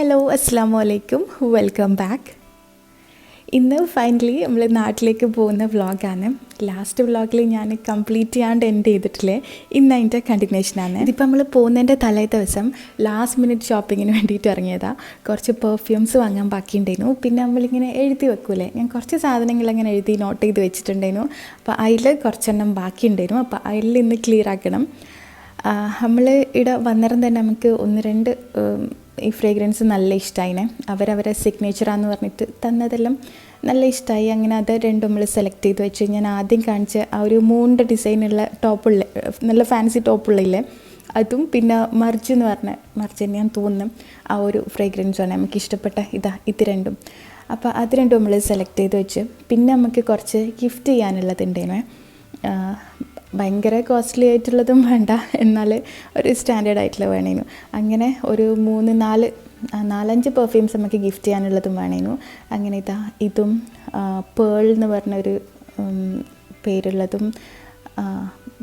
Hello അസ്സാം വലൈക്കും welcome back ഇന്ന് ഫൈനലി നമ്മൾ നാട്ടിലേക്ക് പോകുന്ന വ്ളോഗാണ് ലാസ്റ്റ് വ്ളോഗിൽ ഞാൻ കംപ്ലീറ്റ് ചെയ്യാണ്ട് എൻഡ് ചെയ്തിട്ടില്ലേ? ഇന്ന് അതിന്റെ കണ്ടിന്യൂഷനാണ് ഇതിപ്പോൾ നമ്മൾ പോകുന്നതിന്റെ തലേ ദിവസം ലാസ്റ്റ് മിനിറ്റ് ഷോപ്പിങ്ങിന് വേണ്ടിയിട്ട് ഇറങ്ങിയതാണ് കുറച്ച് പെർഫ്യൂംസ് വാങ്ങാൻ ബാക്കിയുണ്ടായിരുന്നു. പിന്നെ നമ്മളിങ്ങനെ എഴുതി വെക്കൂലേ? ഞാൻ കുറച്ച് സാധനങ്ങൾ അങ്ങനെ എഴുതി നോട്ട് ചെയ്ത് വെച്ചിട്ടുണ്ടായിരുന്നു. അപ്പോൾ അതിൽ കുറച്ചെണ്ണം ബാക്കിയുണ്ടായിരുന്നു. അപ്പോൾ അതിൽ ഇന്ന് ക്ലിയർ ആക്കണം. നമ്മൾ ഇവിടെ വന്നേരം തന്നെ നമുക്ക് ഒന്ന് രണ്ട് ഈ ഫ്രേഗ്രൻസ് നല്ല ഇഷ്ടമായിനെ അവരവരെ സിഗ്നേച്ചറാന്ന് പറഞ്ഞിട്ട് തന്നതെല്ലാം നല്ല ഇഷ്ടമായി അങ്ങനെ അത് രണ്ടും നമ്മൾ സെലക്ട് ചെയ്ത് വെച്ച് ഞാൻ ആദ്യം കാണിച്ച ആ ഒരു മൂണിന്റെ ഡിസൈനുള്ള ടോപ്പുള്ള നല്ല ഫാൻസി ടോപ്പുള്ളില്ലേ അതും പിന്നെ മർജ് എന്ന് പറഞ്ഞ മർജ് ഞാൻ തോന്നുന്നു. ആ ഒരു ഫ്രേഗ്രൻസാണ് നമുക്ക് ഇഷ്ടപ്പെട്ട. ഇതാ ഇത് രണ്ടും. അപ്പോൾ അത് രണ്ടും നമ്മൾ സെലക്ട് ചെയ്ത് വെച്ച് പിന്നെ നമുക്ക് കുറച്ച് ഗിഫ്റ്റ് ചെയ്യാനുള്ളതുണ്ടേനെ ഭയങ്കര കോസ്റ്റ്ലി ആയിട്ടുള്ളതും വേണ്ട. എന്നാൽ ഒരു സ്റ്റാൻഡേർഡ് ആയിട്ടുള്ള വേണേനു. അങ്ങനെ ഒരു മൂന്ന് നാല് നാലഞ്ച് പെർഫ്യൂംസ് നമുക്ക് ഗിഫ്റ്റ് ചെയ്യാനുള്ളതും വേണേനു. അങ്ങനെ ഇതാ ഇതും പേൾ എന്ന് പറഞ്ഞൊരു പേരുള്ളതും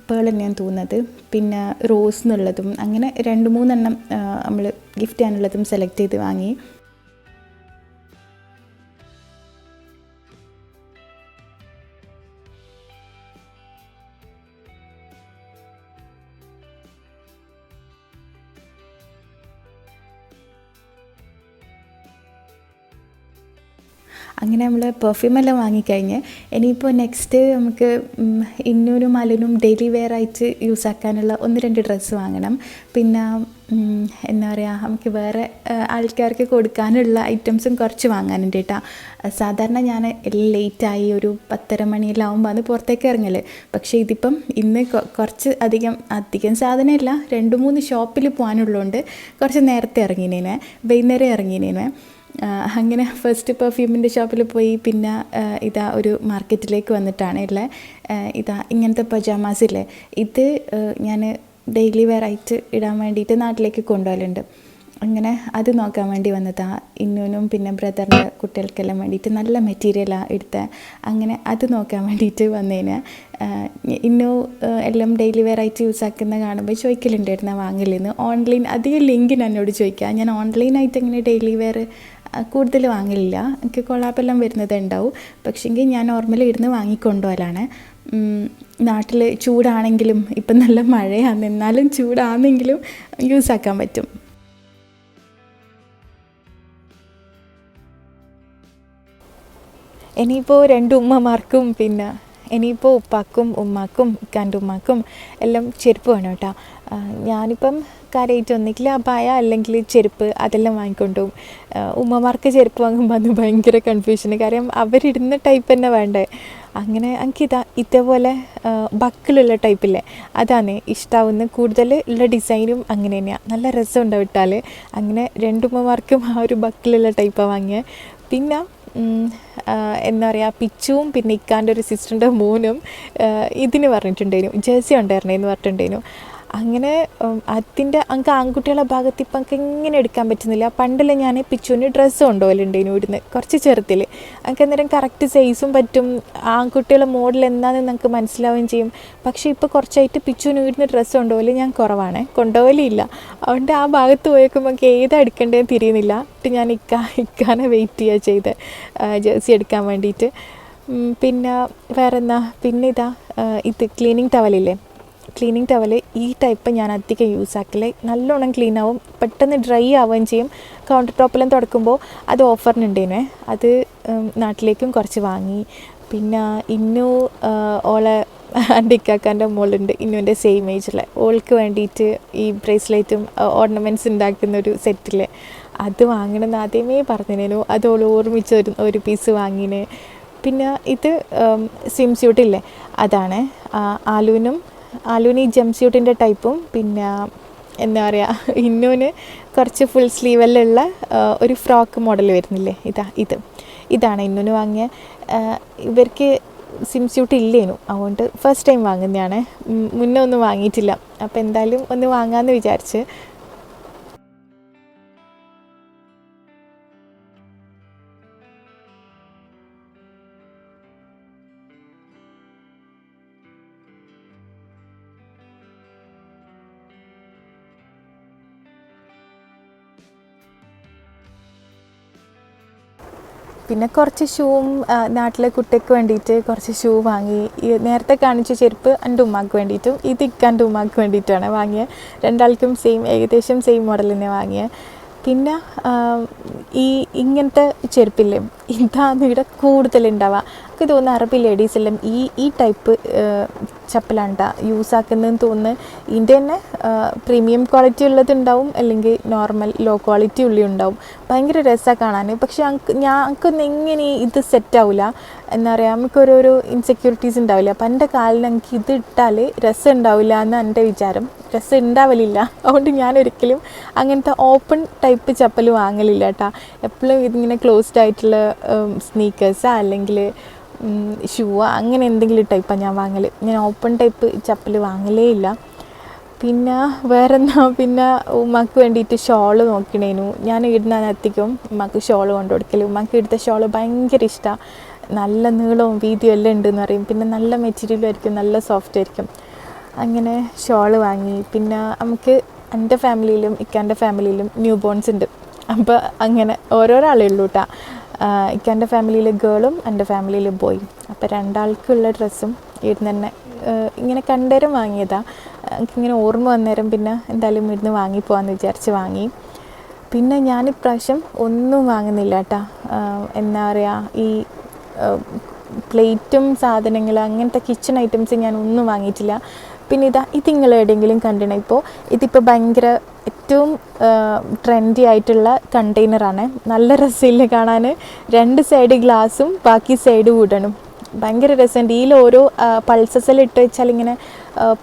പേൾ തന്നെയാണ് തോന്നുന്നത് പിന്നെ റോസ് എന്നുള്ളതും അങ്ങനെ രണ്ട് മൂന്നെണ്ണം നമ്മൾ ഗിഫ്റ്റ് ചെയ്യാനുള്ളതും സെലക്ട് ചെയ്ത് വാങ്ങി. അങ്ങനെ നമ്മൾ പെർഫ്യൂമെല്ലാം വാങ്ങിക്കഴിഞ്ഞ് ഇനിയിപ്പോൾ നെക്സ്റ്റ് നമുക്ക് ഇന്നൊരു മലനും ഡെയിലി വെയർ ആയിട്ട് യൂസ് ആക്കാനുള്ള ഒന്ന് രണ്ട് ഡ്രസ്സ് വാങ്ങണം. പിന്നെ എന്താ പറയുക നമുക്ക് വേറെ ആൾക്കാർക്ക് കൊടുക്കാനുള്ള ഐറ്റംസും കുറച്ച് വാങ്ങാനുണ്ട് കേട്ടോ സാധാരണ ഞാൻ ലേറ്റായി ഒരു പത്തര മണിയെല്ലാം ആകുമ്പോൾ അത് പുറത്തേക്ക് ഇറങ്ങൽ പക്ഷേ ഇതിപ്പം ഇന്ന് കുറച്ച് അധികം അധികം സാധനമില്ല രണ്ട് മൂന്ന് ഷോപ്പിൽ പോകാനുള്ളതുകൊണ്ട് കുറച്ച് നേരത്തെ ഇറങ്ങിനേനെ വൈകുന്നേരം ഇറങ്ങിനേനെ. അങ്ങനെ ഫസ്റ്റ് പെർഫ്യൂമിന്റെ ഷോപ്പിൽ പോയി പിന്നെ ഇതാ ഒരു മാർക്കറ്റിലേക്ക് വന്നിട്ടാണ് ഉള്ള ഇതാ ഇങ്ങനത്തെ പജാമാസ് ഇല്ലേ? ഇത് ഞാൻ ഡെയിലി വെയർ ആയിട്ട് ഇടാൻ വേണ്ടിയിട്ട് നാട്ടിലേക്ക് കൊണ്ടുപോകലുണ്ട്. അങ്ങനെ അത് നോക്കാൻ വേണ്ടി വന്നതാ. ഇന്നൂനും പിന്നെ ബ്രദറിന്റെ കുട്ടികൾക്കെല്ലാം വേണ്ടിയിട്ട് നല്ല മെറ്റീരിയലാണ് എടുത്ത. അങ്ങനെ അത് നോക്കാൻ വേണ്ടിയിട്ട് വന്നതിന് ഇന്നു എല്ലാം ഡെയിലി വെയർ ആയിട്ട് യൂസ് ആക്കുന്ന കാണുമ്പോൾ ചോദിക്കലുണ്ടായിരുന്നു വാങ്ങലിന്ന്. ഓൺലൈൻ അധികം ലിങ്ക് എന്നോട് ചോദിക്കുക ഞാൻ ഓൺലൈനായിട്ട് ഇങ്ങനെ ഡെയിലി വെയർ കൂടുതൽ വാങ്ങലില്ല എനിക്ക് കൊളാപ്പെല്ലാം വരുന്നത് ഉണ്ടാവും. പക്ഷേങ്കിൽ ഞാൻ നോർമലി ഇരുന്ന് വാങ്ങിക്കൊണ്ടുപോകലാണ് നാട്ടിൽ ചൂടാണെങ്കിലും ഇപ്പം നല്ല മഴയാണ്. എന്നാലും ചൂടാണെങ്കിലും യൂസ് ആക്കാൻ പറ്റും. ഇനിയിപ്പോൾ രണ്ട് ഉമ്മമാർക്കും പിന്നെ ഇനിയിപ്പോൾ ഉപ്പാക്കും ഉമ്മാക്കും ഇക്കാന്റെ ഉമ്മാക്കും എല്ലാം ചെരുപ്പ് വേണം കേട്ടോ. ഞാനിപ്പം കാര്യമായിട്ട് ഒന്നിക്കില്ല അപായ അല്ലെങ്കിൽ ചെരുപ്പ് അതെല്ലാം വാങ്ങിക്കൊണ്ട് ഉമ്മമാർക്ക് ചെരുപ്പ് വാങ്ങുമ്പോൾ അത് ഭയങ്കര കൺഫ്യൂഷന് കാര്യം അവരിടുന്ന ടൈപ്പ് തന്നെ വേണ്ടേ? അങ്ങനെ എനിക്ക് ഇതാ ഇതേപോലെ ബക്കിലുള്ള ടൈപ്പില്ലേ അതാണ് ഇഷ്ടാവുന്ന കൂടുതൽ ഉള്ള ഡിസൈനും അങ്ങനെ തന്നെയാണ് നല്ല രസമുണ്ടാവും വിട്ടാൽ അങ്ങനെ രണ്ടുമ്മമാർക്കും ആ ഒരു ബക്കിലുള്ള ടൈപ്പാണ് വാങ്ങിയത് പിന്നെ ആ, എന്താ പറയുക പിച്ചുവും പിന്നെ ഇക്കാന്റെ ഒരു സിസ്റ്ററിന്റെ മോനും ആ, ഇതിന് പറഞ്ഞിട്ടുണ്ടായിരുന്നു. ജേഴ്സി ഉണ്ടായിരുന്നേന്ന് പറഞ്ഞിട്ടുണ്ടായിരുന്നു. അങ്ങനെ അതിന്റെ അങ്ങ് ആൺകുട്ടികളുടെ ഭാഗത്ത് ഇപ്പം എനിക്ക് എങ്ങനെ എടുക്കാൻ പറ്റുന്നില്ല. പണ്ടെല്ലാം ഞാൻ പിച്ചുവിന് ഡ്രസ്സ് കൊണ്ടുപോകലുണ്ടായിരുന്നു ഇവിടുന്ന് കുറച്ച് ചെറുത്തിൽ എനിക്ക് അന്നേരം കറക്റ്റ് സൈസും പറ്റും. ആൺകുട്ടികളുടെ മോഡൽ എന്താണെന്ന് നമുക്ക് മനസ്സിലാവുകയും ചെയ്യും. പക്ഷേ ഇപ്പോൾ കുറച്ചായിട്ട് പിച്ചുവിന് ഇവിടുന്ന് ഡ്രസ്സ് കൊണ്ടുപോകൽ ഞാൻ കുറവാണ്. കൊണ്ടുപോകലില്ല. അതുകൊണ്ട് ആ ഭാഗത്ത് പോയേക്കുമ്പോൾ എനിക്ക് ഏതാ എടുക്കേണ്ടതെന്ന് തിരിയുന്നില്ല. എന്നിട്ട് ഞാൻ ഇക്ക ഇക്കാനെ വെയിറ്റ് ചെയ്യുക ചെയ്ത്. ജേഴ്സി എടുക്കാൻ വേണ്ടിയിട്ട്. പിന്നെ വേറെന്താ പിന്നെ ഇതാ ഇത് ക്ലീനിങ് ടവലില്ലേ ക്ലീനിങ് ടവൽ ഈ ടൈപ്പ് ഞാൻ അധികം യൂസ് ആക്കൽ. നല്ലോണം ക്ലീൻ ആവും പെട്ടെന്ന് ഡ്രൈ ആവുകയും ചെയ്യും. കൗണ്ടർ ടോപ്പിലും തുടക്കുമ്പോൾ അത് ഓഫറിനുണ്ടേനെ അത് നാട്ടിലേക്കും കുറച്ച് വാങ്ങി. പിന്നെ ഇന്നു ഓളെ അണ്ടിക്കാക്കാന്റെ മോളുണ്ട്. ഇന്നുവിന്റെ സെയിം ഏജിലെ ഓൾക്ക് വേണ്ടിയിട്ട് ഈ ബ്രേസ്ലെറ്റും ഓർണമെന്റ്സ് ഉണ്ടാക്കുന്ന ഒരു സെറ്റിലെ അത് വാങ്ങണമെന്ന് ആദ്യമേ പറഞ്ഞിരുന്നു അത് ഓൾ ഓർമ്മിച്ച് ഒരു ഒരു പീസ് വാങ്ങിന്. പിന്നെ ഇത് സ്വിം സ്യൂട്ടില്ലേ അതാണ്. ആലുവിനും ആലുവിന് ഈ ടൈപ്പും പിന്നെ എന്താ പറയുക ഇന്നൂന് കുറച്ച് ഫുൾ സ്ലീവെല്ലുള്ള ഒരു ഫ്രോക്ക് മോഡൽ വരുന്നില്ലേ? ഇതാ ഇത്. ഇതാണ് ഇന്നൂന് വാങ്ങിയ ഇവർക്ക് സിം സ്യൂട്ട് ഇല്ലേനു. അതുകൊണ്ട് ഫസ്റ്റ് ടൈം വാങ്ങുന്നതാണ്. മുന്നേ ഒന്നും വാങ്ങിയിട്ടില്ല. അപ്പോൾ എന്തായാലും ഒന്ന് വാങ്ങാമെന്ന് വിചാരിച്ച് പിന്നെ കുറച്ച് ഷൂവും നാട്ടിലെ കുട്ടിക്ക് വേണ്ടിയിട്ട് കുറച്ച് ഷൂ വാങ്ങി. നേരത്തെ കാണിച്ച ചെരുപ്പ് എന്റെ ഉമ്മാക്ക് വേണ്ടിയിട്ടും ഇത് ഇക്കാന്റെ ഉമ്മാക്ക് വേണ്ടിയിട്ടാണ് വാങ്ങിയത് രണ്ടാൾക്കും സെയിം ഏകദേശം സെയിം മോഡൽ തന്നെ വാങ്ങിയത് പിന്നെ ഈ ഇങ്ങനത്തെ ചെരുപ്പില്ലേ ഇതാണ് ഇവിടെ കൂടുതലുണ്ടാവുക എനിക്ക് തോന്നുന്നു അറബി ലേഡീസെല്ലാം ഈ ഈ ടൈപ്പ് ചപ്പലാണ് കേട്ടോ യൂസ് ആക്കുന്നതെന്ന് തോന്നുന്നു. ഇതിന്റെ തന്നെ പ്രീമിയം ക്വാളിറ്റി ഉള്ളതുണ്ടാവും അല്ലെങ്കിൽ നോർമൽ ലോ ക്വാളിറ്റി ഉള്ളി ഉണ്ടാവും. ഭയങ്കര രസമാണ് കാണാൻ പക്ഷെ ഞങ്ങൾക്ക് ഞങ്ങൾക്കൊന്നും എങ്ങനെ ഇത് സെറ്റ് ആവില്ല എന്താ പറയുക നമുക്ക് ഓരോരോ ഇൻസെക്യൂരിറ്റീസ് ഉണ്ടാവില്ല. അപ്പം എന്റെ കാലിന് എനിക്ക് ഇത് ഇട്ടാൽ രസം ഉണ്ടാവില്ല എന്ന് എന്റെ വിചാരം. രസം ഉണ്ടാവലില്ല അതുകൊണ്ട് ഞാൻ ഒരിക്കലും അങ്ങനത്തെ ഓപ്പൺ ടൈപ്പ് ചപ്പൽ വാങ്ങലില്ല കേട്ടോ എപ്പോഴും ഇതിങ്ങനെ ക്ലോസ്ഡ് ആയിട്ടുള്ള സ്നീക്കേഴ്സാ അല്ലെങ്കിൽ ഷൂ അങ്ങനെ എന്തെങ്കിലും ടൈപ്പാണ് ഞാൻ വാങ്ങൽ ഞാൻ ഓപ്പൺ ടൈപ്പ് ചപ്പൽ വാങ്ങലേ ഇല്ല. പിന്നെ വേറെന്താ? പിന്നെ ഉമ്മക്ക് വേണ്ടിയിട്ട് ഷോൾ നോക്കണേനു. ഞാൻ ഇടുന്ന എത്തിക്കും ഉമ്മക്ക് ഷോൾ കൊണ്ടു കൊടുക്കൽ ഉമ്മക്ക് എടുത്ത ഷോൾ ഭയങ്കര ഇഷ്ടമാണ് നല്ല നീളവും വീതിയും എല്ലാം ഉണ്ടെന്ന് പറയും. പിന്നെ നല്ല മെറ്റീരിയലും ആയിരിക്കും നല്ല സോഫ്റ്റ് ആയിരിക്കും. അങ്ങനെ ഷോൾ വാങ്ങി. പിന്നെ നമുക്ക് എന്റെ ഫാമിലിയിലും ഇക്കാന്റെ ഫാമിലിയിലും ന്യൂ ബോൺസ് ഉണ്ട്. അപ്പോൾ അങ്ങനെ ഓരോരോ ആളേ ഉള്ളൂ കേട്ടോ ഇക്കാന്റെ ഫാമിലിയിൽ ഗേളും എന്റെ ഫാമിലിയിൽ ബോയും. അപ്പോൾ രണ്ടാൾക്കുള്ള ഡ്രസ്സും ഇവിടുന്ന് തന്നെ ഇങ്ങനെ കണ്ടേരം വാങ്ങിയതാണ് എനിക്കിങ്ങനെ ഓർമ്മ വന്നേരം പിന്നെ എന്തായാലും ഇവിടുന്ന് വാങ്ങി വിചാരിച്ച് വാങ്ങി. പിന്നെ ഞാൻ ഇപ്രാവശ്യം ഒന്നും വാങ്ങുന്നില്ല കേട്ടോ. എന്താ പറയുക ഈ പ്ലേറ്റും സാധനങ്ങൾ അങ്ങനത്തെ കിച്ചൺ ഐറ്റംസ് ഞാൻ ഒന്നും വാങ്ങിയിട്ടില്ല. പിന്നെ ഇതാ ഇത് നിങ്ങൾ എവിടെയെങ്കിലും കണ്ടിണ. ഇപ്പോൾ ഇതിപ്പോൾ ഭയങ്കര ഏറ്റവും ട്രെൻഡി ആയിട്ടുള്ള കണ്ടെയ്നറാണ് നല്ല രസമില്ല കാണാൻ രണ്ട് സൈഡ് ഗ്ലാസും ബാക്കി സൈഡ് വുഡണും ഭയങ്കര രസമുണ്ട് ഇതിൽ ഓരോ പൾസസിൽ ഇട്ട് വെച്ചാൽ ഇങ്ങനെ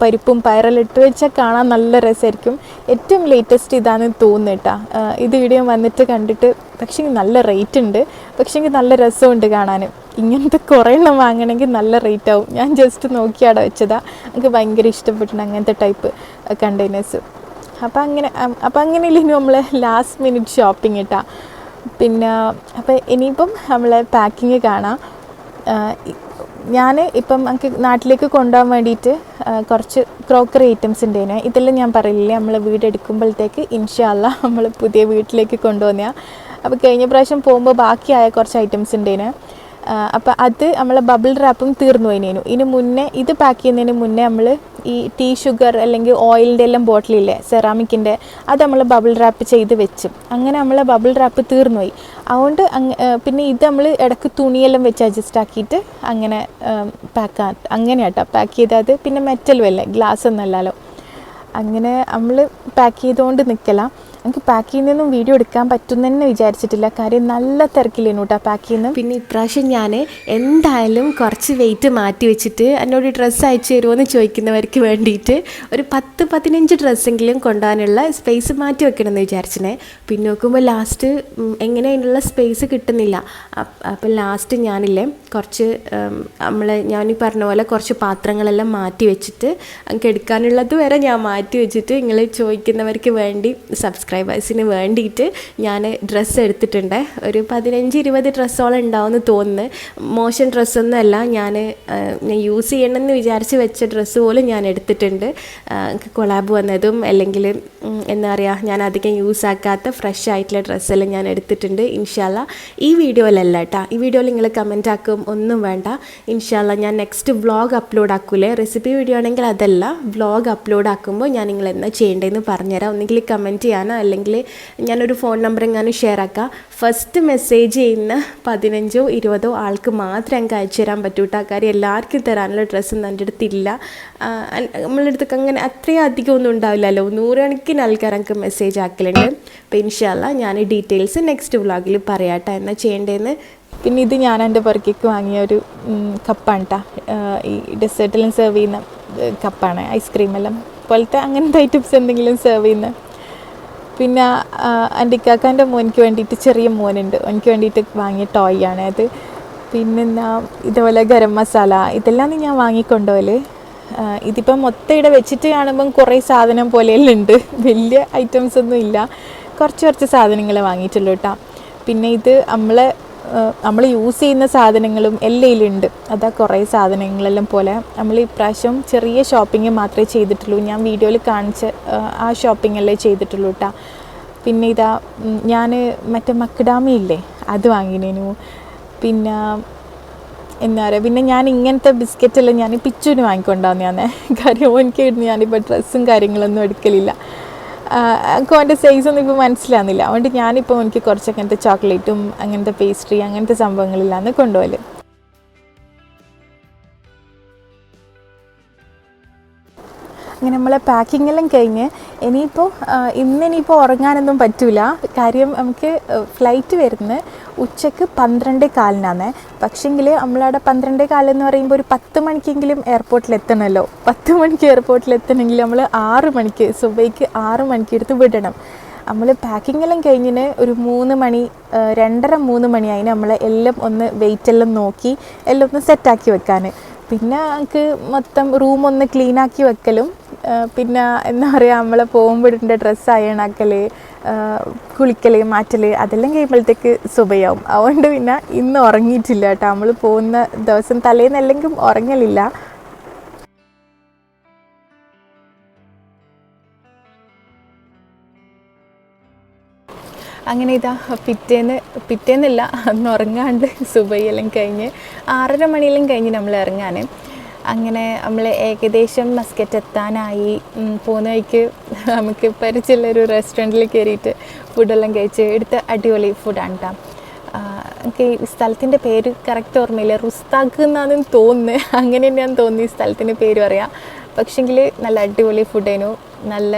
പരിപ്പും പയറലിട്ട് വെച്ചാൽ കാണാൻ നല്ല രസമായിരിക്കും. ഏറ്റവും ലേറ്റസ്റ്റ് ഇതാണെന്ന് തോന്നുന്നു ഇത് വീഡിയോ വന്നിട്ട് കണ്ടിട്ട് പക്ഷേ നല്ല റേറ്റ് ഉണ്ട്. പക്ഷേ നല്ല രസമുണ്ട് കാണാൻ ഇങ്ങനത്തെ കുറേ എണ്ണം വാങ്ങണമെങ്കിൽ നല്ല റേറ്റ് ആവും. ഞാൻ ജസ്റ്റ് നോക്കിയാടെ വെച്ചതാണ് എനിക്ക് ഭയങ്കര ഇഷ്ടപ്പെട്ടിട്ടുണ്ട് അങ്ങനത്തെ ടൈപ്പ് കണ്ടെയ്നേഴ്സ് അപ്പം അങ്ങനെ അപ്പം ഇനി നമ്മൾ ലാസ്റ്റ് മിനിറ്റ് ഷോപ്പിംഗ് ഇട്ടാ. പിന്നെ അപ്പം ഇനിയിപ്പം നമ്മളെ പാക്കിങ് കാണാം. ഞാൻ ഇപ്പം എനിക്ക് നാട്ടിലേക്ക് കൊണ്ടുപോകാൻ വേണ്ടിയിട്ട് കുറച്ച് ക്രോക്കറി ഐറ്റംസ് ഉണ്ടായിരുന്നു ഇതെല്ലാം ഞാൻ പറയില്ലേ നമ്മൾ വീട് എടുക്കുമ്പോഴത്തേക്ക് ഇൻഷാല്ല നമ്മൾ പുതിയ വീട്ടിലേക്ക് കൊണ്ടുവന്ന അപ്പോൾ കഴിഞ്ഞ പ്രാവശ്യം പോകുമ്പോൾ ബാക്കിയായ കുറച്ച് ഐറ്റംസ് ഉണ്ടേനെ അപ്പോൾ അത് നമ്മൾ ബബിൾ റാപ്പും തീർന്നു കഴിഞ്ഞു ഇതിന് മുന്നേ ഇത് പാക്ക് ചെയ്യുന്നതിന് മുന്നേ നമ്മൾ ഈ ടീ ഷുഗർ അല്ലെങ്കിൽ ഓയിലിന്റെ എല്ലാം ബോട്ടിലില്ലേ സെറാമിക്കിന്റെ അത് നമ്മൾ ബബിൾ റാപ്പ് ചെയ്ത് വെച്ചു. അങ്ങനെ നമ്മൾ ബബിൾ റാപ്പ് തീർന്നു പോയി. അതുകൊണ്ട് പിന്നെ ഇത് നമ്മൾ ഇടയ്ക്ക് തുണിയെല്ലാം വെച്ച് അഡ്ജസ്റ്റ് ആക്കിയിട്ട് അങ്ങനെ പാക്ക് അങ്ങനെയാട്ടോ പാക്ക് ചെയ്തത് പിന്നെ മെറ്റൽ അല്ലേ ഗ്ലാസ് ഒന്നല്ലല്ലോ അങ്ങനെ നമ്മൾ പാക്ക് ചെയ്തുകൊണ്ട് നിൽക്കലാം എനിക്ക് പാക്ക് ചെയ്യുന്നതൊന്നും വീഡിയോ എടുക്കാൻ പറ്റുമെന്ന് തന്നെ വിചാരിച്ചിട്ടില്ല. കാര്യം നല്ല തിരക്കില്ലേനു കേട്ടോ പാക്ക് ചെയ്യുന്ന പിന്നെ ഇപ്രാവശ്യം ഞാൻ എന്തായാലും കുറച്ച് വെയിറ്റ് മാറ്റി വെച്ചിട്ട് എന്നോട് ഡ്രസ്സ് അയച്ചു തരുമോ ചോദിക്കുന്നവർക്ക് വേണ്ടിയിട്ട് ഒരു പത്ത് പതിനഞ്ച് ഡ്രസ്സെങ്കിലും കൊണ്ടുപോകാനുള്ള സ്പേസ് മാറ്റി വെക്കണമെന്ന് വിചാരിച്ചിനെ. പിന്നെ നോക്കുമ്പോൾ ലാസ്റ്റ് എങ്ങനെ അതിനുള്ള സ്പേസ് കിട്ടുന്നില്ല. അപ്പം ലാസ്റ്റ് ഞാനില്ലേ കുറച്ച് നമ്മൾ ഞാൻ ഈ പറഞ്ഞ പോലെ കുറച്ച് പാത്രങ്ങളെല്ലാം മാറ്റി വെച്ചിട്ട് അങ്ങ് എടുക്കാനുള്ളത് വരെ ഞാൻ മാറ്റി വെച്ചിട്ട് നിങ്ങൾ ചോദിക്കുന്നവർക്ക് വേണ്ടി സബ്സ്ക്രൈബേഴ്സിന് വേണ്ടിയിട്ട് ഞാൻ ഡ്രസ്സ് എടുത്തിട്ടുണ്ട്. ഒരു പതിനഞ്ച് ഇരുപത് ഡ്രസ്സോളം ഉണ്ടാവുമെന്ന് തോന്നുന്നു. മോശം ഡ്രസ്സൊന്നും അല്ല ഞാൻ ഞാൻ യൂസ് ചെയ്യണമെന്ന് വിചാരിച്ച് വെച്ച ഡ്രസ്സ് പോലും ഞാൻ എടുത്തിട്ടുണ്ട്. കൊളാബ് വന്നതും അല്ലെങ്കിൽ എന്താ പറയുക ഞാൻ അധികം യൂസ് ആക്കാത്ത ഫ്രഷ് ആയിട്ടുള്ള ഡ്രസ്സെല്ലാം ഞാൻ എടുത്തിട്ടുണ്ട്. ഇൻഷാല്ല ഈ വീഡിയോയിലല്ല കേട്ടോ. ഈ വീഡിയോയിൽ നിങ്ങൾ കമന്റ് ആക്കും. ഒന്നും വേണ്ട. ഇൻഷാല്ല ഞാൻ നെക്സ്റ്റ് വ്ളോഗ് അപ്ലോഡ് ആക്കൂലേ. റെസിപ്പി വീഡിയോ ആണെങ്കിൽ അതല്ല. വ്ളോഗ് അപ്ലോഡ് ആക്കുമ്പോൾ ഞാൻ നിങ്ങൾ എന്താ ചെയ്യേണ്ടതെന്ന് പറഞ്ഞുതരാം. ഒന്നുകിൽ കമന്റ് ചെയ്യാനോ അല്ലെങ്കിൽ ഞാനൊരു ഫോൺ നമ്പർ എങ്ങാനും ഷെയർ ആക്കാം. ഫസ്റ്റ് മെസ്സേജ് ചെയ്യുന്ന പതിനഞ്ചോ ഇരുപതോ ആൾക്ക് മാത്രമേ എനിക്ക് അയച്ചു തരാൻ പറ്റൂട്ട കാര്യം എല്ലാവർക്കും തരാനുള്ള ഡ്രസ്സൊന്നും എന്റെ അടുത്തില്ല നമ്മളുടെ അടുത്തൊക്കെ അങ്ങനെ അത്രയും അധികം ഒന്നും ഉണ്ടാവില്ലല്ലോ. നൂറുകണക്കിന് ആൾക്കാർ എനിക്ക് മെസ്സേജ് ആക്കലുണ്ട്. അപ്പോൾ ഇൻഷാല്ല ഞാൻ ഡീറ്റെയിൽസ് നെക്സ്റ്റ് വ്ളോഗിൽ പറയാട്ടോ എന്നാ ചെയ്യേണ്ടതെന്ന് പിന്നെ ഇത് ഞാൻ എന്റെ പുറക്കേക്ക് വാങ്ങിയ ഒരു കപ്പാണ് കേട്ടോ ഈ ഡെസേർട്ടിലും സെർവ് ചെയ്യുന്ന കപ്പാണ്. ഐസ്ക്രീമെല്ലാം പോലത്തെ അങ്ങനത്തെ ഐറ്റംസ് എന്തെങ്കിലും സെർവ് ചെയ്യുന്ന പിന്നെ എന്റെ ഇക്കാക്കാന്റെ മോനിക്ക് വേണ്ടിയിട്ട് ചെറിയ മോനുണ്ട്. എനിക്ക് വേണ്ടിയിട്ട് വാങ്ങിയ ടോയ് ആണ് അത്. പിന്നെ ഞാൻ ഇതുപോലെ ഗരം മസാല ഇതെല്ലാം ഞാൻ വാങ്ങിക്കൊണ്ടുപോൽ ഇതിപ്പം മൊത്തം ഇവിടെ വെച്ചിട്ട് കാണുമ്പം കുറേ സാധനം പോലെയെല്ലാം വലിയ ഐറ്റംസ് ഒന്നും ഇല്ല കുറച്ച് കുറച്ച് സാധനങ്ങൾ വാങ്ങിയിട്ടുള്ളൂ കേട്ടോ. പിന്നെ ഇത് നമ്മളെ നമ്മൾ യൂസ് ചെയ്യുന്ന സാധനങ്ങളും എല്ലാം ഇതിലുണ്ട് അതാ കുറേ സാധനങ്ങളെല്ലാം പോലെ. നമ്മൾ ഇപ്രാവശ്യം ചെറിയ ഷോപ്പിംഗ് മാത്രമേ ചെയ്തിട്ടുള്ളൂ. ഞാൻ വീഡിയോയിൽ കാണിച്ച് ആ, ഷോപ്പിംഗ് അല്ലേ ചെയ്തിട്ടുള്ളൂ കേട്ടോ പിന്നെ ഇതാ ഞാൻ മറ്റേ ഇല്ലേ അത് വാങ്ങിനു പിന്നെ എന്താ പറയുക പിന്നെ ഞാൻ ഇങ്ങനത്തെ ബിസ്ക്കറ്റെല്ലാം ഞാൻ പിച്ചുവിന് വാങ്ങിക്കൊണ്ടാവുന്നതാണ് കാര്യം എനിക്ക് ഞാനിപ്പോൾ ഡ്രസ്സും കാര്യങ്ങളൊന്നും എടുക്കലില്ല. എനിക്ക് അവന്റെ സൈസൊന്നും ഇപ്പോൾ മനസ്സിലാകുന്നില്ല അതുകൊണ്ട് ഞാനിപ്പോൾ എനിക്ക് കുറച്ച് അങ്ങനത്തെ ചോക്ലേറ്റും അങ്ങനത്തെ പേസ്ട്രി അങ്ങനത്തെ സംഭവങ്ങളിലാണ് കൊണ്ടുപോകൽ. അങ്ങനെ നമ്മളെ പാക്കിംഗ് എല്ലാം കഴിഞ്ഞ് ഇനിയിപ്പോൾ ഇന്ന് ഇനിയിപ്പോൾ ഉറങ്ങാനൊന്നും പറ്റില്ല കാര്യം നമുക്ക് ഫ്ലൈറ്റ് വരുന്നത് ഉച്ചയ്ക്ക് പന്ത്രണ്ട് കാലിനാണ് പക്ഷേങ്കിൽ നമ്മളവിടെ പന്ത്രണ്ട് കാലെന്ന് പറയുമ്പോൾ ഒരു പത്ത് മണിക്കെങ്കിലും എയർപോർട്ടിൽ എത്തണമല്ലോ പത്ത് മണിക്ക് എയർപോർട്ടിൽ എത്തണമെങ്കിൽ നമ്മൾ ആറ് മണിക്ക് സുബൈക്ക് ആറ് മണിക്ക് എടുത്ത് വിടണം. നമ്മൾ പാക്കിംഗ് എല്ലാം കഴിഞ്ഞിന് ഒരു മൂന്ന് മണി രണ്ടര മൂന്ന് മണിയായി നമ്മൾ എല്ലാം ഒന്ന് വെയിറ്റ് എല്ലാം നോക്കി എല്ലാം ഒന്ന് സെറ്റാക്കി വെക്കാൻ പിന്നെ എനിക്ക് മൊത്തം റൂം ഒന്ന് ക്ലീൻ ആക്കി വെക്കലും. പിന്നെ എന്താ പറയുക നമ്മൾ പോകുമ്പോഴിന്റെ ഡ്രസ്സ് അയണാക്കൽ കുളിക്കൽ മാറ്റൽ അതെല്ലാം കഴിയുമ്പോഴത്തേക്ക് സുബയാവും. അതുകൊണ്ട് പിന്നെ ഇന്ന് ഉറങ്ങിയിട്ടില്ല കേട്ടോ. നമ്മൾ പോകുന്ന ദിവസം തലേന്നല്ലെങ്കിൽ ഉറങ്ങലില്ല. അങ്ങനെ ഇതാ പിറ്റേന്ന് പിറ്റേന്നില്ല അന്ന് ഉറങ്ങാണ്ട് സുബൈയെല്ലാം കഴിഞ്ഞ് ആറര മണിയെല്ലാം കഴിഞ്ഞ് നമ്മൾ ഇറങ്ങാൻ അങ്ങനെ നമ്മൾ ഏകദേശം മസ്കറ്റ് എത്താനായി. പോകുന്ന വഴിക്ക് നമുക്ക് പരിചയമുള്ള ഒരു റെസ്റ്റോറന്റിൽ കയറിയിട്ട് ഫുഡെല്ലാം കഴിച്ച് എടുത്ത അടിപൊളി ഫുഡാണ് കേട്ടോ എനിക്ക് ഈ സ്ഥലത്തിന്റെ പേര് കറക്റ്റ് ഓർമ്മയില്ല. റുസ്താഖ് എന്നാണ് തോന്നുന്നത് അങ്ങനെ തന്നെയാണ് തോന്നി ഈ സ്ഥലത്തിന്റെ പേര് പറയാം. പക്ഷെങ്കിൽ നല്ല അടിപൊളി ഫുഡേനു നല്ല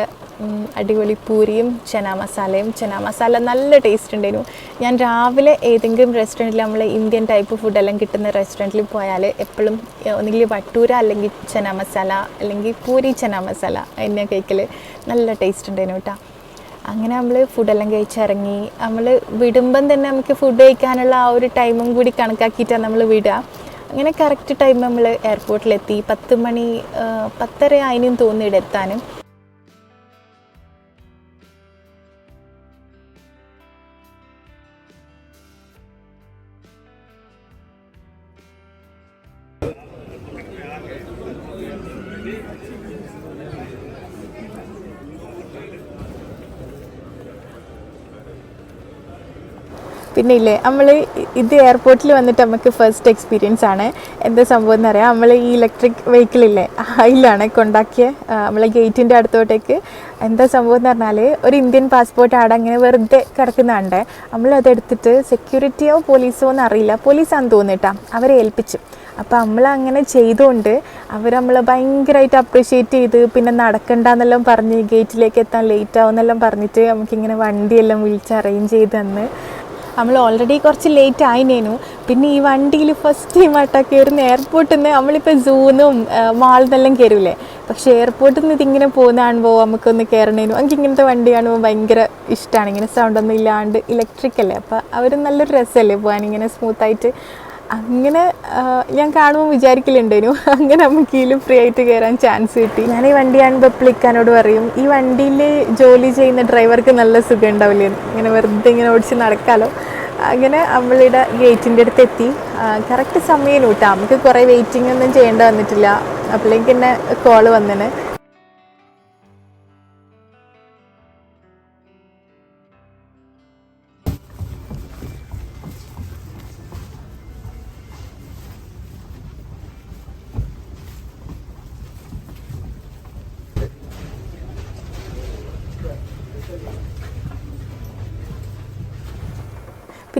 അടിപൊളി പൂരിയും ചന മസാലയും. ചന മസാല നല്ല ടേസ്റ്റ് ഉണ്ടായിരുന്നു. ഞാൻ രാവിലെ ഏതെങ്കിലും റെസ്റ്റോറന്റിൽ നമ്മൾ ഇന്ത്യൻ ടൈപ്പ് ഫുഡെല്ലാം കിട്ടുന്ന റെസ്റ്റോറന്റിൽ പോയാൽ എപ്പോഴും ഒന്നുകിൽ വട്ടൂര അല്ലെങ്കിൽ ചന മസാല അല്ലെങ്കിൽ പൂരി ചന മസാല എന്നെ കേക്കിൽ നല്ല ടേസ്റ്റ് ഉണ്ടായിരുന്നു കേട്ടോ അങ്ങനെ നമ്മൾ ഫുഡെല്ലാം കഴിച്ചിറങ്ങി. നമ്മൾ വിടുമ്പം തന്നെ നമുക്ക് ഫുഡ് കഴിക്കാനുള്ള ആ ഒരു ടൈമും കൂടി കണക്കാക്കിയിട്ടാണ് നമ്മൾ വിടുക അങ്ങനെ കറക്റ്റ് ടൈം നമ്മൾ എയർപോർട്ടിലെത്തി പത്ത് മണി പത്തര ആയിനും തോന്നി എത്താനും. പിന്നെ ഇല്ലേ നമ്മൾ ഇത് എയർപോർട്ടിൽ വന്നിട്ട് നമുക്ക് ഫസ്റ്റ് എക്സ്പീരിയൻസ് ആണ്. എന്താ സംഭവം എന്ന് പറയാം നമ്മൾ ഈ ഇലക്ട്രിക് വെഹിക്കിൾ ഇല്ലേ അതിലാണ് കൊണ്ടാക്കിയ നമ്മളെ ഗേറ്റിന്റെ അടുത്തോട്ടേക്ക്. എന്താ സംഭവം എന്ന് പറഞ്ഞാൽ ഒരു ഇന്ത്യൻ പാസ്പോർട്ട് അവിടെ അങ്ങനെ വെറുതെ കിടക്കുന്നുണ്ട് നമ്മൾ അതെടുത്തിട്ട് സെക്യൂരിറ്റിയോ പോലീസോ എന്ന് അറിയില്ല. പോലീസാന്ന് തോന്നിട്ടാ അവരെ ഏൽപ്പിച്ചു. അപ്പോൾ നമ്മൾ അങ്ങനെ ചെയ്തുകൊണ്ട് അവർ നമ്മളെ ഭയങ്കരമായിട്ട് അപ്രീഷിയേറ്റ് ചെയ്ത് പിന്നെ നടക്കണ്ടെന്നെല്ലാം പറഞ്ഞ് ഗേറ്റിലേക്ക് എത്താൻ ലേറ്റ് ആവുമെന്നെല്ലാം പറഞ്ഞിട്ട് നമുക്കിങ്ങനെ വണ്ടിയെല്ലാം വിളിച്ച് അറേഞ്ച് ചെയ്ത് തന്ന്. നമ്മൾ ഓൾറെഡി കുറച്ച് ലേറ്റ് ആയിനേനു. പിന്നെ ഈ വണ്ടിയിൽ ഫസ്റ്റ് ടൈം ആട്ടാ കയറുന്ന എയർപോർട്ടിൽ നിന്ന് നമ്മളിപ്പോൾ സൂന്നും മാളിൽ നിന്നെല്ലാം കയറൂലേ പക്ഷേ എയർപോർട്ടിൽ നിന്ന് ഇതിങ്ങനെ പോകുന്ന നമുക്കൊന്ന് കയറണേനു എനിക്ക് ഇങ്ങനത്തെ വണ്ടി കാണുമ്പോൾ ഭയങ്കര ഇഷ്ടമാണ് ഇങ്ങനെ സൗണ്ടൊന്നും ഇല്ലാണ്ട് ഇലക്ട്രിക് അല്ലേ? അപ്പോൾ അവർ നല്ലൊരു രസമല്ലേ പോകാൻ ഇങ്ങനെ സ്മൂത്തായിട്ട് അങ്ങനെ ഞാൻ കാണുമ്പോൾ വിചാരിക്കലുണ്ടേനു അങ്ങനെ ഇതിൽ ഫ്രീ ആയിട്ട് കയറാൻ ചാൻസ് കിട്ടി. ഞാൻ ഈ വണ്ടി കാണുമ്പോൾ എപ്പോഴിക്കാനോട് പറയും ഈ വണ്ടിയിൽ ജോലി ചെയ്യുന്ന ഡ്രൈവർക്ക് നല്ല സുഖം ഉണ്ടാവില്ലേ ഇങ്ങനെ വെറുതെ ഇങ്ങനെ ഓടിച്ച് നടക്കാലോ? അങ്ങനെ നമ്മളിവിടെ ഗേറ്റിന്റെ അടുത്ത് എത്തി. കറക്റ്റ് സമയം കൂട്ടാം നമുക്ക് കുറേ വെയിറ്റിംഗ് ഒന്നും ചെയ്യേണ്ട വന്നിട്ടില്ല. അപ്പോഴേക്ക് തന്നെ കോൾ വന്നിന്.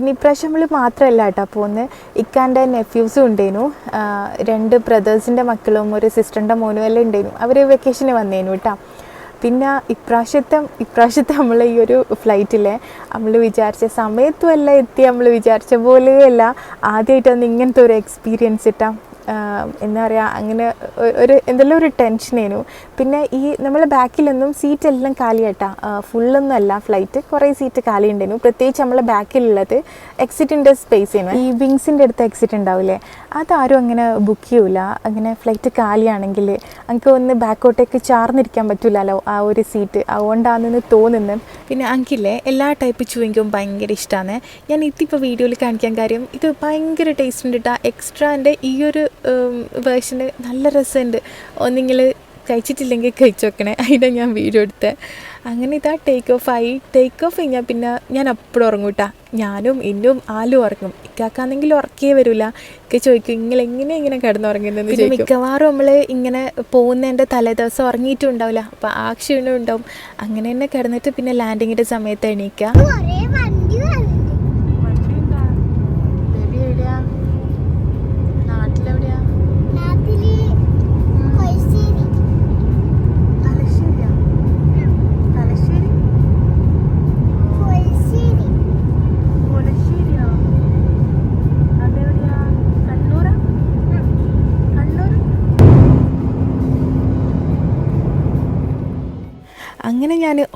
പിന്നെ ഇപ്രാവശ്യം നമ്മൾ മാത്രമല്ല കേട്ടോ. പോകുന്നത് ഇക്കാന്റെ നെഫ്യൂസും ഉണ്ടേനു. രണ്ട് ബ്രദേഴ്സിന്റെ മക്കളും ഒരു സിസ്റ്ററിന്റെ മോനും എല്ലാം ഉണ്ടേനു. അവർ വെക്കേഷന് വന്നേനു കേട്ടോ. പിന്നെ ഇപ്രാവശ്യത്തെ ഇപ്രാവശ്യത്തെ നമ്മൾ ഈ ഒരു ഫ്ലൈറ്റിലെ നമ്മൾ വിചാരിച്ച സമയത്തും അല്ല എത്തി. നമ്മൾ വിചാരിച്ച പോലെയല്ല. ആദ്യമായിട്ടൊന്ന് ഇങ്ങനത്തെ ഒരു എക്സ്പീരിയൻസ് ഇട്ടാ. എന്താ പറയുക അങ്ങനെ ഒരു എന്തെല്ലാം ഒരു ടെൻഷനേനു പിന്നെ ഈ നമ്മൾ ബാക്കിലൊന്നും സീറ്റ് കാലിയാട്ടാ ഫുള്ളൊന്നും അല്ല ഫ്ലൈറ്റ് കുറേ സീറ്റ് കാലി ഉണ്ടായിരുന്നു പ്രത്യേകിച്ച് നമ്മളെ ബാക്കിലുള്ളത് എക്സിറ്റിന്റെ സ്പേസ് ചെയ്യുന്നു ഈ വിങ്സിന്റെ അടുത്ത് എക്സിറ്റ് ഉണ്ടാവില്ലേ അതാരും അങ്ങനെ ബുക്ക് ചെയ്യൂല. അങ്ങനെ ഫ്ലൈറ്റ് കാലിയാണെങ്കിൽ നമുക്ക് ഒന്ന് ബാക്കോട്ടേക്ക് ചാർന്നിരിക്കാൻ പറ്റില്ലല്ലോ ആ ഒരു സീറ്റ് അതുകൊണ്ടാണെന്ന് തോന്നുന്നു. പിന്നെ അങ്കില്ലേ എല്ലാ ടൈപ്പ് ചൂയിങ്കും ഭയങ്കര ഇഷ്ടമാണ് ഞാൻ ഇതിപ്പോൾ വീഡിയോയിൽ കാണിക്കാൻ കാര്യം ഇത് ഭയങ്കര ടേസ്റ്റ് ഉണ്ട് കേട്ടോ എക്സ്ട്രാന്റെ ഈ ഒരു വേർഷന് നല്ല രസമുണ്ട്. ഒന്നിങ്ങൾ കഴിച്ചിട്ടില്ലെങ്കിൽ കഴിച്ചു വെക്കണേ. അതിന്റെ ഞാൻ വീഡിയോ എടുത്തത് അങ്ങനെ ഇതാ ടേക്ക് ഓഫ് ആയി. ടേക്ക് ഓഫ് കഴിഞ്ഞാൽ പിന്നെ ഞാൻ അപ്പോഴും ഉറങ്ങും കേട്ടാ ഞാനും ഇന്നും ആലും ഉറങ്ങും. ഇക്കാക്കാണെങ്കിൽ ഉറക്കേ വരില്ല ഒക്കെ ചോദിക്കും നിങ്ങൾ എങ്ങനെ ഇങ്ങനെ കിടന്നുറങ്ങുന്നതെന്ന്? ചോദിക്കും. മിക്കവാറും നമ്മൾ ഇങ്ങനെ പോകുന്നതിന്റെ തലേദിവസം ഉറങ്ങിയിട്ടും ഉണ്ടാവില്ല. അപ്പോൾ ആ ക്ഷീണം ഉണ്ടാവും. അങ്ങനെ തന്നെ കിടന്നിട്ട് പിന്നെ ലാൻഡിങ്ങിന്റെ സമയത്ത് എണീക്കുക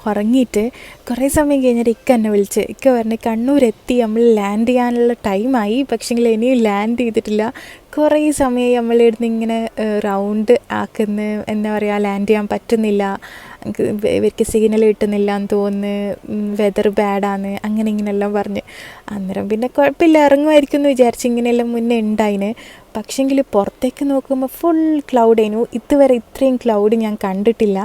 ഉറങ്ങിയിട്ട് കുറേ സമയം കഴിഞ്ഞിട്ട് ഇക്ക എന്നെ വിളിച്ച് ഇക്ക പറഞ്ഞ് കണ്ണൂരെത്തി നമ്മൾ ലാൻഡ് ചെയ്യാനുള്ള ടൈമായി പക്ഷേങ്കിൽ ഇനിയും ലാൻഡ് ചെയ്തിട്ടില്ല. കുറേ സമയം നമ്മളിടുന്ന് ഇങ്ങനെ റൗണ്ട് ആക്കുന്ന എന്താ പറയുക ലാൻഡ് ചെയ്യാൻ പറ്റുന്നില്ല. ഇവർക്ക് സിഗ്നൽ കിട്ടുന്നില്ല എന്ന് തോന്നുന്നു വെതർ ബാഡാന്ന് അങ്ങനെ ഇങ്ങനെയെല്ലാം പറഞ്ഞ്. അന്നേരം പിന്നെ കുഴപ്പമില്ല ഇറങ്ങുമായിരിക്കും എന്ന് വിചാരിച്ച് ഇങ്ങനെയെല്ലാം മുന്നേ ഉണ്ടായിന് പക്ഷെങ്കിൽ പുറത്തേക്ക് നോക്കുമ്പോൾ ഫുൾ ക്ലൗഡ് ആയിരുന്നു. ഇതുവരെ ഇത്രയും ക്ലൗഡ് ഞാൻ കണ്ടിട്ടില്ല.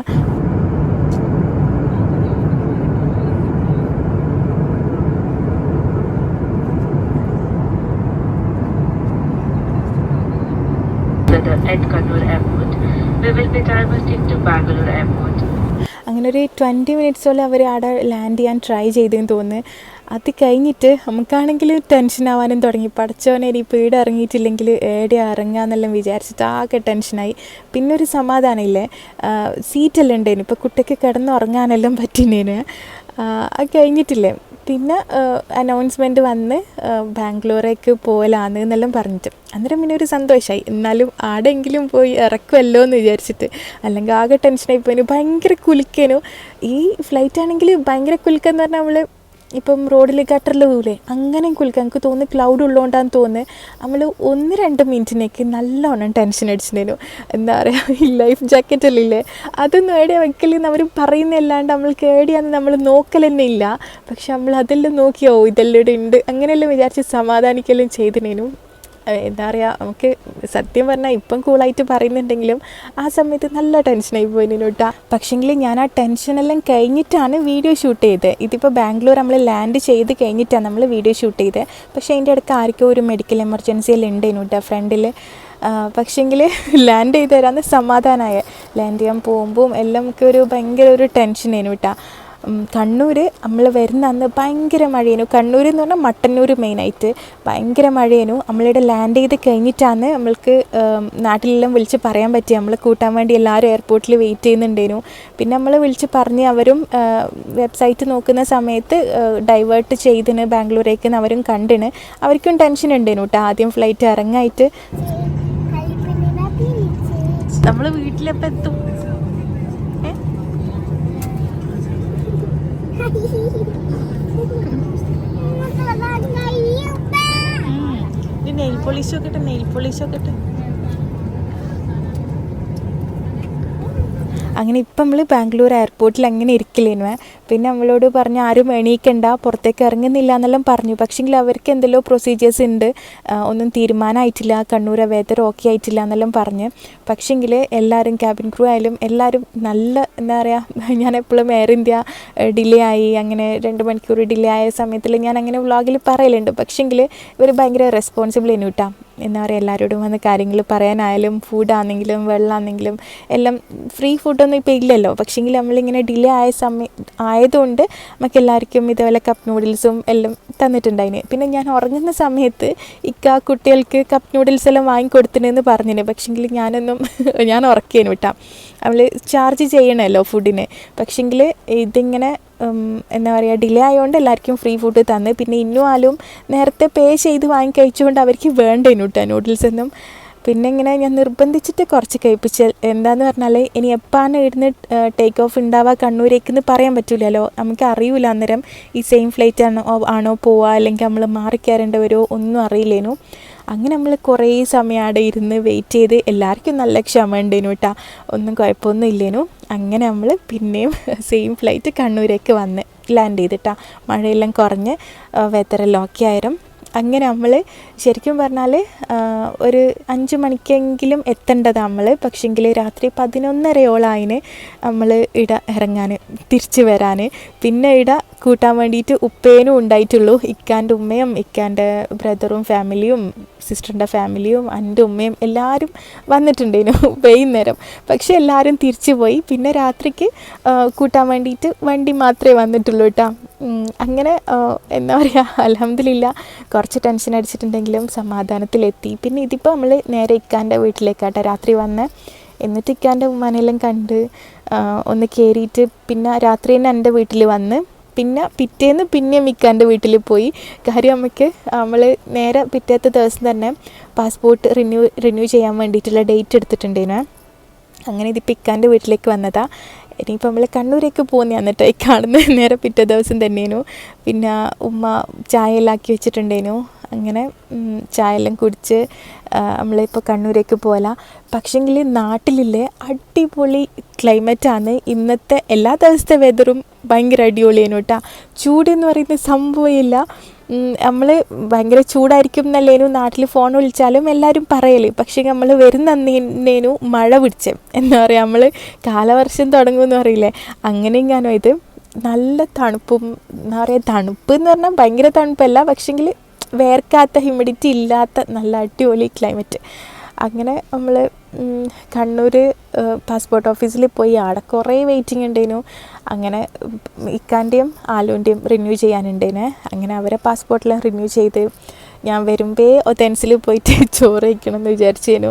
അങ്ങനെ ഒരു ട്വന്റി മിനിറ്റ്സോളം അവർ അവിടെ ലാൻഡ് ചെയ്യാൻ ട്രൈ ചെയ്തെന്ന് തോന്നുന്നു. അത് കഴിഞ്ഞിട്ട് നമുക്കാണെങ്കിൽ ടെൻഷൻ ആവാനും തുടങ്ങി. പഠിച്ചവനെ ഇനി ഇവിടെ ഇറങ്ങിയിട്ടില്ലെങ്കിൽ ഏടെ ഇറങ്ങാന്നെല്ലാം വിചാരിച്ചിട്ട് ആകെ ടെൻഷനായി പിന്നെ ഒരു സമാധാനമില്ലേ സീറ്റെല്ലാം ഉണ്ടായിരുന്നു ഇപ്പോൾ കുട്ടിക്ക് കിടന്നുറങ്ങാനെല്ലാം പറ്റിനേന് അത് കഴിഞ്ഞിട്ടില്ലേ? പിന്നെ അനൗൺസ്മെന്റ് വന്ന് ബാംഗ്ലൂരേക്ക് പോകലാന്ന് എന്നെല്ലാം പറഞ്ഞിട്ട്. അന്നേരം പിന്നെ ഒരു സന്തോഷമായി എന്നാലും ആടെങ്കിലും പോയി ഇറക്കുമല്ലോ എന്ന് വിചാരിച്ചിട്ട്. അല്ലെങ്കിൽ ആകെ ടെൻഷനായി പോയിന് ഭയങ്കര കുലുക്കനു. ഈ ഫ്ലൈറ്റ് ആണെങ്കിൽ ഭയങ്കര കുലുക്കെന്ന് പറഞ്ഞാൽ നമ്മൾ ഇപ്പം റോഡിൽ ഗട്ടറിൽ പോകില്ലേ അങ്ങനെ കുളിക്കാം എനിക്ക് തോന്നുന്നു ക്ലൗഡ് ഉള്ളതുകൊണ്ടാന്ന് തോന്നുന്നത് നമ്മൾ ഒന്ന് രണ്ട് മിനിറ്റിനേക്ക് നല്ലോണം ടെൻഷൻ അടിച്ചിട്ടുണ്ടായിരുന്നു. എന്താ പറയുക ഈ ലൈഫ് ജാക്കറ്റ് അല്ലേ അതൊന്നും എവിടെയാ വെക്കലെന്ന് അവർ പറയുന്നല്ലാണ്ട് നമ്മൾക്ക് എവിടെയാന്ന് നമ്മൾ നോക്കൽ തന്നെ ഇല്ല പക്ഷെ നമ്മൾ അതെല്ലാം നോക്കിയോ ഇതെല്ലാം ഉണ്ട്. അങ്ങനെയെല്ലാം വിചാരിച്ച് സമാധാനിക്കലും ഏഹ് എന്താ പറയുക നമുക്ക് സത്യം പറഞ്ഞാൽ ഇപ്പം കൂളായിട്ട് പറയുന്നുണ്ടെങ്കിലും ആ സമയത്ത് നല്ല ടെൻഷനായി പോയിരുന്നു കേട്ടോ പക്ഷേങ്കിൽ ഞാൻ ആ ടെൻഷനെല്ലാം കഴിഞ്ഞിട്ടാണ് വീഡിയോ ഷൂട്ട് ചെയ്തത് ഇതിപ്പോൾ ബാംഗ്ലൂർ നമ്മൾ ലാൻഡ് ചെയ്ത് കഴിഞ്ഞിട്ടാണ് നമ്മൾ വീഡിയോ ഷൂട്ട് ചെയ്തത് പക്ഷേ അതിന്റെ ഇടയ്ക്ക് ആർക്കും ഒരു മെഡിക്കൽ എമർജൻസി എല്ലാം ഉണ്ടേനു കേട്ടോ ഫ്രണ്ടിൽ പക്ഷേങ്കിൽ ലാൻഡ് ചെയ്ത് തരാമെന്ന് സമാധാനമായ ലാൻഡ് ചെയ്യാൻ പോകുമ്പോൾ എല്ലാം നമുക്ക് ഒരു ഭയങ്കര ഒരു ടെൻഷനായിരുന്നു കേട്ടോ കണ്ണൂർ നമ്മൾ വരുന്ന അന്ന് ഭയങ്കര മഴയേനു. കണ്ണൂർ എന്ന് പറഞ്ഞാൽ മട്ടന്നൂർ മെയിനായിട്ട് ഭയങ്കര മഴയേനു. നമ്മളിവിടെ ലാൻഡ് ചെയ്ത് കഴിഞ്ഞിട്ടാണ് നമ്മൾക്ക് നാട്ടിലെല്ലാം വിളിച്ച് പറയാൻ പറ്റി. നമ്മൾ കൂട്ടാൻ വേണ്ടി എല്ലാവരും എയർപോർട്ടിൽ വെയിറ്റ് ചെയ്യുന്നുണ്ടേനു. പിന്നെ നമ്മൾ വിളിച്ച് പറഞ്ഞ് അവരും വെബ്സൈറ്റ് നോക്കുന്ന സമയത്ത് ഡൈവേർട്ട് ചെയ്തിന് ബാംഗ്ലൂരേക്ക് അവരും കണ്ടിന് അവർക്കും ടെൻഷൻ ഉണ്ടേനു കേട്ടോ ആദ്യം ഫ്ലൈറ്റ് ഇറങ്ങായിട്ട് നമ്മൾ വീട്ടിലെപ്പോൾ എത്തും? നെയിൽ പോളിഷ് ഒക്കെ നെയിൽ പോളിഷ് ഒക്കെ അങ്ങനെ ഇപ്പം നമ്മൾ ബാംഗ്ലൂർ എയർപോർട്ടിൽ അങ്ങനെ ഇരിക്കലേനു പിന്നെ നമ്മളോട് പറഞ്ഞ് ആരും എണീക്കണ്ട പുറത്തേക്ക് ഇറങ്ങുന്നില്ല എന്നെല്ലാം പറഞ്ഞു. പക്ഷെങ്കിൽ അവർക്ക് എന്തെല്ലോ പ്രൊസീജിയേഴ്സ് ഉണ്ട്. ഒന്നും തീരുമാനമായിട്ടില്ല കണ്ണൂർ വെതർ ഓക്കെ ആയിട്ടില്ല എന്നെല്ലാം പറഞ്ഞ്. പക്ഷെങ്കിൽ എല്ലാവരും ക്യാബിൻ ക്രൂ ആയാലും എല്ലാവരും നല്ല എന്താ പറയുക ഞാൻ എപ്പോഴും എയർ ഇന്ത്യ ഡിലേ ആയി. അങ്ങനെ രണ്ട് മണിക്കൂർ ഡിലേ ആയ സമയത്തിൽ ഞാൻ അങ്ങനെ വ്ളോഗിൽ പറയലുണ്ട്. പക്ഷെങ്കിൽ ഇവർ ഭയങ്കര റെസ്പോൺസിബിൾ ആണ് കേട്ടോ. എന്താ പറയുക എല്ലാവരോടും വന്ന് കാര്യങ്ങൾ പറയാനായാലും ഫുഡാണെങ്കിലും വെള്ളമാണെങ്കിലും എല്ലാം ഫ്രീ ഫുഡൊന്നും ഇപ്പോൾ ഇല്ലല്ലോ. പക്ഷേങ്കിൽ നമ്മളിങ്ങനെ ഡിലേ ആയ സമയം ആയതുകൊണ്ട് നമുക്ക് എല്ലാവർക്കും ഇതേപോലെ കപ്പ് നൂഡിൽസും എല്ലാം തന്നിട്ടുണ്ടായിന്. പിന്നെ ഞാൻ ഉറങ്ങുന്ന സമയത്ത് ഇക്ക കുട്ടികൾക്ക് കപ്പ് നൂഡിൽസ് എല്ലാം വാങ്ങിക്കൊടുത്തിനെന്ന് പറഞ്ഞിന്. പക്ഷേങ്കിൽ ഞാനൊന്നും ഞാൻ ഉറക്കേനു വിട്ടാം നമ്മൾ ചാർജ് ചെയ്യണമല്ലോ ഫുഡിന് പക്ഷേങ്കിൽ ഇതിങ്ങനെ എന്താ പറയുക ഡിലേ ആയതുകൊണ്ട് എല്ലാവർക്കും ഫ്രീ ഫുഡ് തന്ന്. പിന്നെ ഇന്നും ആലും നേരത്തെ പേ ചെയ്ത് വാങ്ങി കഴിച്ചുകൊണ്ട് അവർക്ക് വേണ്ട കേട്ടോ നൂഡിൽസ് പിന്നെ ഇങ്ങനെ ഞാൻ നിർബന്ധിച്ചിട്ട് കുറച്ച് കഴിപ്പിച്ച. എന്താന്ന് പറഞ്ഞാൽ ഇനി എപ്പാണ് ഇവിടുന്ന് ടേക്ക് ഓഫ് ഉണ്ടാവുക കണ്ണൂരേക്ക് എന്ന് പറയാൻ പറ്റില്ലല്ലോ നമുക്ക് അറിയില്ല അന്നേരം ഈ സെയിം ഫ്ലൈറ്റ് ആണോ ആണോ പോവുക അല്ലെങ്കിൽ നമ്മൾ മാറിക്കയറേണ്ടി വരുമോ ഒന്നും അറിയില്ലേനു. അങ്ങനെ നമ്മൾ കുറേ സമയം അവിടെ ഇരുന്ന് വെയിറ്റ് ചെയ്ത് എല്ലാവർക്കും നല്ല ക്ഷമ ഉണ്ടേനു കേട്ടോ ഒന്നും കുഴപ്പമൊന്നും ഇല്ലേനു. അങ്ങനെ നമ്മൾ പിന്നെയും സെയിം ഫ്ലൈറ്റ് കണ്ണൂരേക്ക് വന്ന് ലാൻഡ് ചെയ്തിട്ടാ. മഴയെല്ലാം കുറഞ്ഞ് വെതറെല്ലാം ഓക്കെ ആയിരം അങ്ങനെ നമ്മൾ ശരിക്കും പറഞ്ഞാൽ ഒരു അഞ്ച് മണിക്കെങ്കിലും എത്തേണ്ടത് നമ്മൾ. പക്ഷെങ്കിൽ രാത്രി പതിനൊന്നരയോളായിന് നമ്മൾ ഇട ഇറങ്ങാൻ തിരിച്ചു വരാൻ. പിന്നെ ഇട കൂട്ടാൻ വേണ്ടിയിട്ട് ഉപ്പേനും ഉണ്ടായിട്ടുള്ളൂ. ഇക്കാന്റെ ഉമ്മയും ഇക്കാന്റെ ബ്രദറും ഫാമിലിയും സിസ്റ്ററിന്റെ ഫാമിലിയും എന്റെ ഉമ്മയും എല്ലാവരും വന്നിട്ടുണ്ടേനു വൈകുന്നേരം. പക്ഷെ എല്ലാവരും തിരിച്ചു പോയി. പിന്നെ രാത്രിക്ക് കൂട്ടാൻ വേണ്ടിയിട്ട് വണ്ടി മാത്രമേ വന്നിട്ടുള്ളൂ കേട്ടോ. അങ്ങനെ എന്താ പറയുക അലഹമില്ല കുറച്ച് ടെൻഷൻ അടിച്ചിട്ടുണ്ടെങ്കിലും സമാധാനത്തിലെത്തി. പിന്നെ ഇതിപ്പോൾ നമ്മൾ നേരെ ഇക്കാന്റെ വീട്ടിലേക്കാട്ടോ രാത്രി വന്ന്. എന്നിട്ട് ഇക്കാന്റെ ഉമ്മാനെല്ലാം കണ്ട് ഒന്ന് കയറിയിട്ട് പിന്നെ രാത്രി തന്നെ എന്റെ വീട്ടിൽ വന്ന് പിന്നെ പിറ്റേന്ന് പിന്നെ മിക്കാന്റെ വീട്ടിൽ പോയി. കാര്യം അമ്മയ്ക്ക് നമ്മൾ നേരെ പിറ്റേത്തെ ദിവസം തന്നെ പാസ്പോർട്ട് റിന്യൂ റിന്യൂ ചെയ്യാൻ വേണ്ടിയിട്ടുള്ള ഡേറ്റ് എടുത്തിട്ടുണ്ടേനു. അങ്ങനെ ഇതിപ്പോൾ ഇക്കാന്റെ വീട്ടിലേക്ക് വന്നതാ. ഇനിയിപ്പോൾ നമ്മൾ കണ്ണൂരേക്ക് പോകുന്നതാണ് കേട്ടോ കാണുന്നത് നേരെ പിറ്റേ ദിവസം തന്നെയായിരുന്നു പിന്നെ ഉമ്മ ചായ എല്ലാം ആക്കി വെച്ചിട്ടുണ്ടേനു. അങ്ങനെ ഉം, ചായ എല്ലാം കുടിച്ച് നമ്മളിപ്പോൾ കണ്ണൂരേക്ക് പോകല പക്ഷെങ്കിൽ നാട്ടിലില്ലേ അടിപൊളി ക്ലൈമറ്റാണ്. ഇന്നത്തെ എല്ലാ ദിവസത്തെ വെതറും ഭയങ്കര അടിപൊളിയാണ് കേട്ടോ ചൂട് എന്ന് പറയുന്ന സംഭവമില്ല നമ്മൾ ഭയങ്കര ചൂടായിരിക്കും എന്നല്ലേനു നാട്ടിൽ ഫോൺ വിളിച്ചാലും എല്ലാവരും പറയൽ. പക്ഷേ നമ്മൾ വരുന്ന അന്നേനു മഴ പിടിച്ച്. എന്താ പറയുക നമ്മൾ കാലവർഷം തുടങ്ങുമെന്ന് പറയില്ലേ. അങ്ങനെ ഞാനോ ഇത്. നല്ല തണുപ്പും എന്താ പറയുക തണുപ്പ് എന്ന് പറഞ്ഞാൽ ഭയങ്കര തണുപ്പല്ല. പക്ഷെങ്കിൽ വേർക്കാത്ത ഹ്യൂമിഡിറ്റി ഇല്ലാത്ത നല്ല അടിപൊളി ക്ലൈമറ്റ് അങ്ങനെ നമ്മൾ കണ്ണൂർ പാസ്പോർട്ട് ഓഫീസിൽ പോയി ആടെ കുറേ വെയിറ്റിംഗ് ഉണ്ടേനു അങ്ങനെ ഇക്കാന്റെയും ആലുവിന്റെയും റിന്യൂ ചെയ്യാനുണ്ടേനെ. അങ്ങനെ അവരെ പാസ്പോർട്ടിൽ റിന്യൂ ചെയ്ത് ഞാൻ വരുമ്പേ ഒത്തൻസിൽ പോയിട്ട് ചോറ് വയ്ക്കണമെന്ന് വിചാരിച്ചേനു.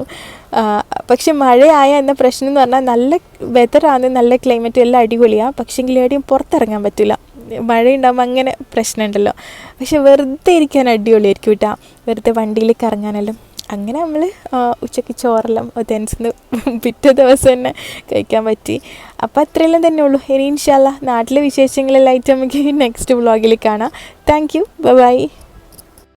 പക്ഷെ മഴയായ എന്ന പ്രശ്നം എന്ന് പറഞ്ഞാൽ നല്ല വെതറാണ് നല്ല ക്ലൈമറ്റ് എല്ലാം അടിപൊളിയാണ് പക്ഷെങ്കിൽ എവിടെയും പുറത്തിറങ്ങാൻ പറ്റില്ല മഴയുണ്ടാകുമ്പോൾ അങ്ങനെ പ്രശ്നമുണ്ടല്ലോ. പക്ഷെ വെറുതെ ഇരിക്കാൻ അടിപൊളിയായിരിക്കും കേട്ടോ. വെറുതെ വണ്ടിയിൽ കറങ്ങാനെല്ലാം അങ്ങനെ നമ്മൾ ഉച്ചയ്ക്ക് ചോറെല്ലാം ഒതെൻസിന്ന് പിറ്റേ ദിവസം തന്നെ കഴിക്കാൻ പറ്റി. അപ്പോൾ അത്രയെല്ലാം തന്നെ ഉള്ളൂ. ഇനി ഇൻഷാല്ല നാട്ടിലെ വിശേഷങ്ങളെല്ലാം ആയിട്ട് നമുക്ക് നെക്സ്റ്റ് വ്ളോഗിൽ കാണാം. Thank you by